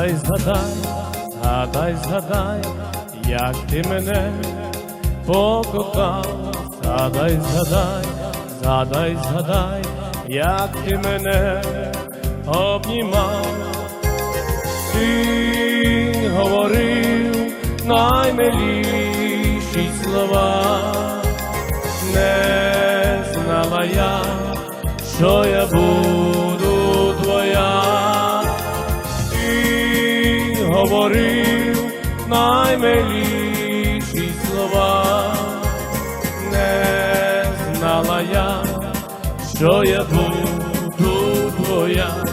Згадай, згадай, згадай, згадай, як ти мене покохав, згадай, згадай, згадай, згадай, як ти мене обнімав, ти говорив наймиліші слова, не знала я, що я буду говорив наймиліші слова, не знала я, що я буду твоя.